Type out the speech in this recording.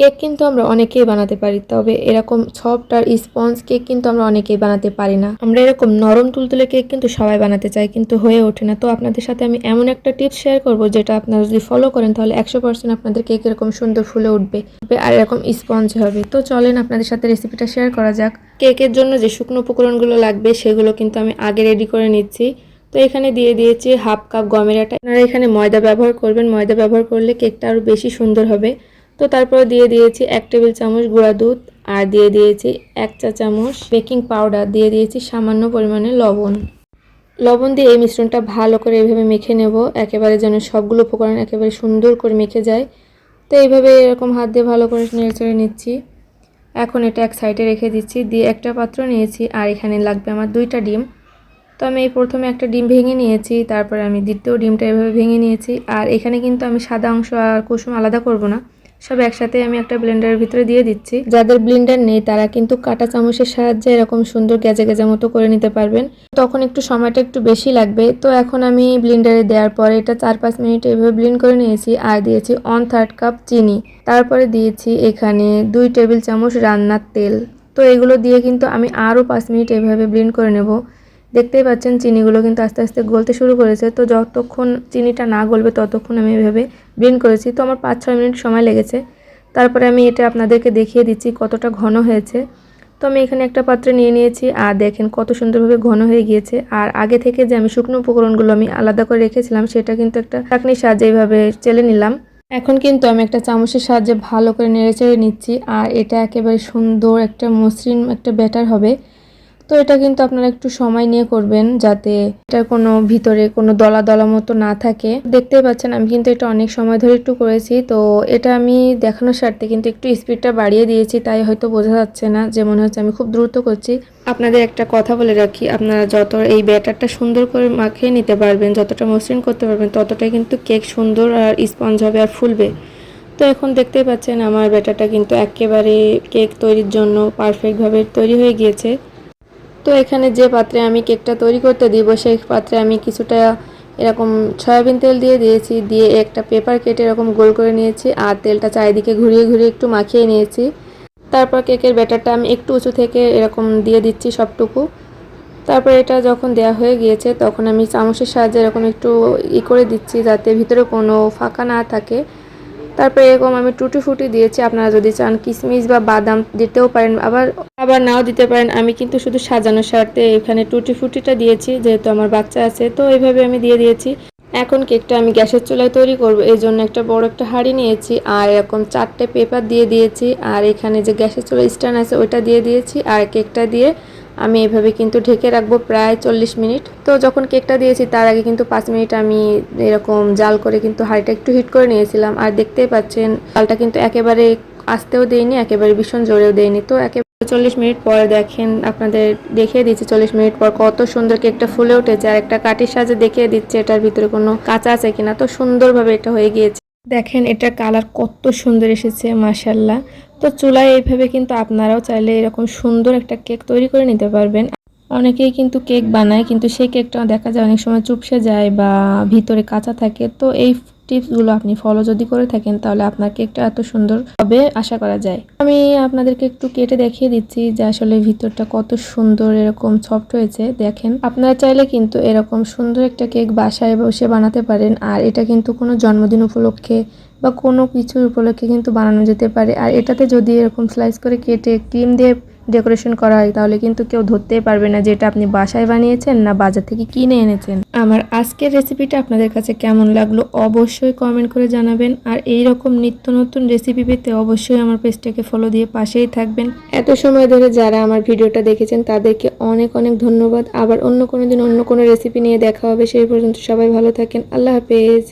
Cake কিন্তু আমরা অনেকেই বানাতে পারি, তবে এরকম সফট আর স্পঞ্জ কেক কিন্তু আমরা অনেকেই বানাতে পারি না। আমরা এরকম নরম তুলতুলে কেক কিন্তু সবাই বানাতে চাই কিন্তু হয়ে ওঠে না। তো আপনাদের সাথে আমি এমন একটা টিপস শেয়ার করব, যেটা আপনারা যদি ফলো করেন, তাহলে একশো পার্সেন্ট আপনাদের কেক এরকম সুন্দর ফুলে উঠবে আর এরকম স্পঞ্জ হবে। তো চলেন আপনাদের সাথে রেসিপিটা শেয়ার করা যাক। কেকের জন্য যে শুকনো উপকরণগুলো লাগবে, সেগুলো কিন্তু আমি আগে রেডি করে নিচ্ছি। তো এখানে দিয়ে দিয়েছি হাফ কাপ গমের আটা। আপনারা এখানে ময়দা ব্যবহার করবেন। ময়দা ব্যবহার করলে কেকটা আরও বেশি সুন্দর হবে। তো তারপর দিয়ে দিয়েছি এক টেবিল চামচ গুঁড়া দুধ আর দিয়ে দিয়েছি এক চা চামচ বেকিং পাউডার, দিয়ে দিয়েছি সামান্য পরিমাণে লবণ। লবণ দিয়ে এই মিশ্রণটা ভালো করে এভাবে মেখে নেব, একেবারে যেন সবগুলো উপকরণ একেবারে সুন্দর করে মেখে যায়। তো এইভাবে এরকম হাত দিয়ে ভালো করে নেড়েচড়ে নিচ্ছি। এখন এটা এক সাইডে রেখে দিচ্ছি, দিয়ে একটা পাত্র নিয়েছি আর এখানে লাগবে আমার দুইটা ডিম। তো আমি এই প্রথমে একটা ডিম ভেঙে নিয়েছি, তারপরে আমি দ্বিতীয় ডিমটা এভাবে ভেঙে নিয়েছি। আর এখানে কিন্তু আমি সাদা অংশ আর কুসুম আলাদা করব না। সব একসাথে আমি একটা ব্লেন্ডারের ভিতরে দিয়ে দিচ্ছি। যাদের ব্লেন্ডার নেই, তারা কিন্তু কাটা চামচের সাহায্যে এরকম সুন্দর গেজে গেজে মতো করে নিতে পারবেন। তখন একটু সময়টা একটু বেশি লাগবে। তো এখন আমি ব্লেন্ডারে দেওয়ার পরে এটা চার পাঁচ মিনিট এভাবে ব্লেন্ড করে নিয়েছি আর দিয়েছি ওয়ান থার্ড কাপ চিনি। তারপরে দিয়েছি এখানে দুই টেবিল চামচ রান্নার তেল। তো এগুলো দিয়ে কিন্তু আমি আরও পাঁচ মিনিট এভাবে ব্লেন্ড করে নেব। দেখতেই পাচ্ছেন চিনিগুলো কিন্তু আস্তে আস্তে গলতে শুরু করেছে। তো যতক্ষণ চিনিটা না গলবে ততক্ষণ আমি এভাবে ব্লেন্ড করেছি। তো আমার পাঁচ ছয় মিনিট সময় লেগেছে। তারপরে আমি এটা আপনাদেরকে দেখিয়ে দিচ্ছি কতটা ঘন হয়েছে। তো আমি এখানে একটা পাত্রে নিয়ে নিয়েছি। আর দেখেন কত সুন্দরভাবে ঘন হয়ে গিয়েছে। আর আগে থেকে যে আমি শুকনো উপকরণগুলো আমি আলাদা করে রেখেছিলাম, সেটা কিন্তু একটা চাকনির সাহায্যে এইভাবে চেলে নিলাম। এখন কিন্তু আমি একটা চামচের সাহায্যে ভালো করে নেড়ে চেড়ে নিচ্ছি। আর এটা একেবারে সুন্দর একটা মসৃণ একটা ব্যাটার হবে। তো এটা কিন্তু আপনারা একটু সময় নিয়ে করবেন যাতে এটার কোনো ভিতরে কোনো দলা দলা মতো না থাকে। দেখতেই পাচ্ছেন, আমি কিন্তু এটা অনেক সময় ধরে একটু করেছি। তো এটা আমি দেখানোর স্বার্থে কিন্তু একটু স্পিডটা বাড়িয়ে দিয়েছি, তাই হয়তো বোঝা যাচ্ছে না যে মনে হচ্ছে আমি খুব দ্রুত করছি। আপনাদের একটা কথা বলে রাখি, আপনারা যত এই ব্যাটারটা সুন্দর করে মাখিয়ে নিতে পারবেন, যতটা মসৃণ করতে পারবেন, ততটাই কিন্তু কেক সুন্দর আর স্পঞ্জ হবে আর ফুলবে। তো এখন দেখতেই পাচ্ছেন, আমার ব্যাটারটা কিন্তু একেবারে কেক তৈরির জন্য পারফেক্টভাবে তৈরি হয়ে গিয়েছে। তো এখানে যে পাত্রে আমি কেকটা তৈরি করতে দিব, সেই পাত্রে আমি কিছুটা এরকম সয়াবিন তেল দিয়ে দিয়েছি, দিয়ে একটা পেপার কেটে এরকম গোল করে নিয়েছি আর তেলটা চারিদিকে ঘুরিয়ে ঘুরিয়ে একটু মাখিয়ে নিয়েছি। তারপর কেকের ব্যাটারটা আমি একটু উঁচু থেকে এরকম দিয়ে দিচ্ছি সবটুকু। তারপর এটা যখন দেয়া হয়ে গিয়েছে, তখন আমি চামচের সাহায্যে এরকম একটু ই করে দিচ্ছি যাতে ভিতরে কোনো ফাঁকা না থাকে। তারপরে এরকম আমি টুটি ফুটি দিয়েছি। আপনারা যদি চান কিশমিশ বা বাদাম দিতেও পারেন, আবার আবার নাও দিতে পারেন। আমি কিন্তু শুধু সাজানোর স্বার্থে এখানে টুটি ফুটিটা দিয়েছি, যেহেতু আমার বাচ্চা আছে, তো এইভাবে আমি দিয়ে দিয়েছি। এখন কেকটা আমি গ্যাসের চুলায় তৈরি করব। এই জন্য একটা বড় একটা হাঁড়ি নিয়েছি, আর এরকম চারটে পেপার দিয়ে দিয়েছি। আর এখানে যে গ্যাসের চুলা স্ট্যান্ড আছে, ওইটা দিয়ে দিয়েছি। আর কেকটা দিয়ে আমি এভাবে কিন্তু ঢেকে রাখব প্রায় চল্লিশ মিনিট। তো যখন কেকটা দিয়েছি, তার আগে কিন্তু পাঁচ মিনিট আমি এরকম জাল করে কিন্তু হাঁড়িটা একটু হিট করে নিয়েছিলাম। আর দেখতেই পাচ্ছেন, জালটা কিন্তু একেবারে আসতেও দেয়নি, একেবারে ভীষণ জোরেও দেয়নি। তো একেবারে চল্লিশ মিনিট পরে দেখেন, আপনাদের দেখিয়ে দিচ্ছি চল্লিশ মিনিট পর কত সুন্দর কেকটা ফুলে উঠেছে। আর একটা কাঠির সাজে দেখিয়ে দিচ্ছে, এটার ভিতরে কোনো কাঁচা আছে কিনা। তো সুন্দরভাবে এটা হয়ে গিয়েছে। দেখেন এটা কালার কত সুন্দর এসেছে মাসাল্লাহ তো চুলায় এইভাবে কিন্তু আপনারাও চাইলে এরকম সুন্দর একটা কেক তৈরি করে নিতে পারবেন। অনেকেই কিন্তু কেক বানায়, কিন্তু সেই কেকটা দেখা যায় অনেক সময় চুপসে যায় বা ভিতরে কাঁচা থাকে। তো এই টিপসগুলো আপনি ফলো যদি করে থাকেন, তাহলে আপনার কেকটা এত সুন্দর হবে আশা করা যায়। আমি আপনাদেরকে একটু কেটে দেখিয়ে দিচ্ছি যে আসলে ভিতরটা কত সুন্দর এরকম সফট হয়েছে। দেখেন, আপনারা চাইলে কিন্তু এরকম সুন্দর একটা কেক বাসায় বসে বানাতে পারেন, আর এটা কিন্তু কোনো জন্মদিন উপলক্ষে বা কোনো কিছুর উপলক্ষে কিন্তু বানানো যেতে পারে। আর এটাতে যদি এরকম স্লাইস করে কেটে ক্রিম দিয়ে ডেকোরেশন করা হয় তাহলে কিন্তু কেউ ধরতেই পারবে না যে এটা আপনি বাসায় বানিয়েছেন না বাজার থেকে কিনে এনেছেন। আমার আজকের রেসিপিটা আপনাদের কাছে কেমন লাগল অবশ্যই কমেন্ট করে জানাবেন, আর এই রকম নিত্য নতুন রেসিপি পেতে অবশ্যই আমার পেজটাকে ফলো দিয়ে পাশেই থাকবেন। এত সময় ধরে যারা আমার ভিডিওটা দেখেছেন, তাদেরকে অনেক অনেক ধন্যবাদ। আবার অন্য কোনো দিন অন্য কোনো রেসিপি নিয়ে দেখা হবে, সেই পর্যন্ত সবাই ভালো থাকেন, আল্লাহ হাফেজ।